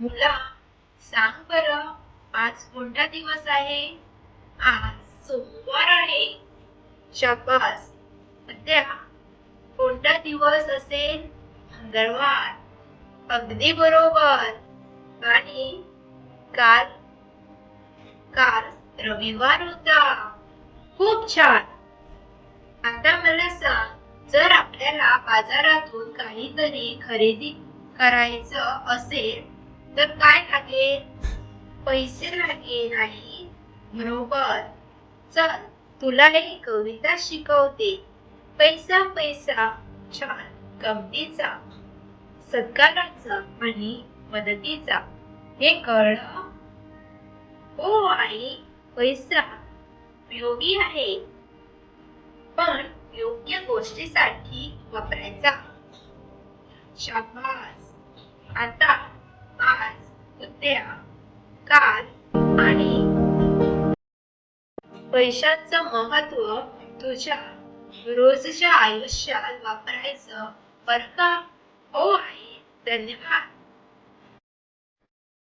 मुला सांग बर आज कोणता दिवस आहे? आज सोमवार आहे. शाबास. उद्या कोणता दिवस असेल? मंगळवार. अगदी बरोबर. आणि काल काल रविवार होता. खूप छान. आता मला सांग जर आपल्याला बाजारातून काहीतरी खरेदी करायचं असेल तर काय लागेल? पैसे लागेल नाही बरोबर. चल तुला ही कविता शिकवते. पैसा पैसा छान गमतीचा सत्काराचा आणि मदतीचा. हे कळलं? हो आई पैसा उपयोगी आहे. पण योग्य गोष्टीसाठी वापरायचा. शाबास. आता आज कार काल आणि पैशाचं महत्त्व तुझ्या रोजच्या आयुष्यात वापरायचं बरं का? हो आई धन्यवाद.